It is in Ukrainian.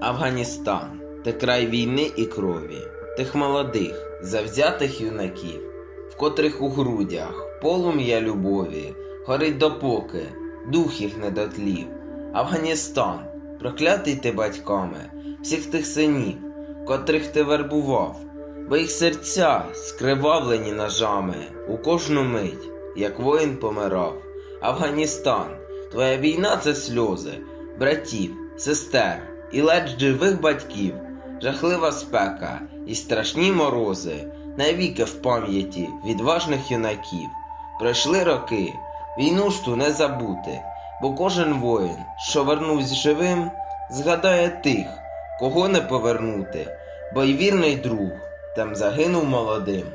Афганістан це край війни і крові, тих молодих, завзятих юнаків, в котрих у грудях полум'я любові горить допоки дух їх не дотлів. Афганістан, проклятий ти батьками, всіх тих синів, котрих ти вербував, бо їх серця скривавлені ножами у кожну мить, як воїн помирав. Афганістан, твоя війна це сльози, братів, сестер і ледь живих батьків, жахлива спека і страшні морози, навіки в пам'яті відважних юнаків. Пройшли роки, війну ж ту не забути, бо кожен воїн, що вернувся живим, згадає тих, кого не повернути, бо й вірний друг там загинув молодим.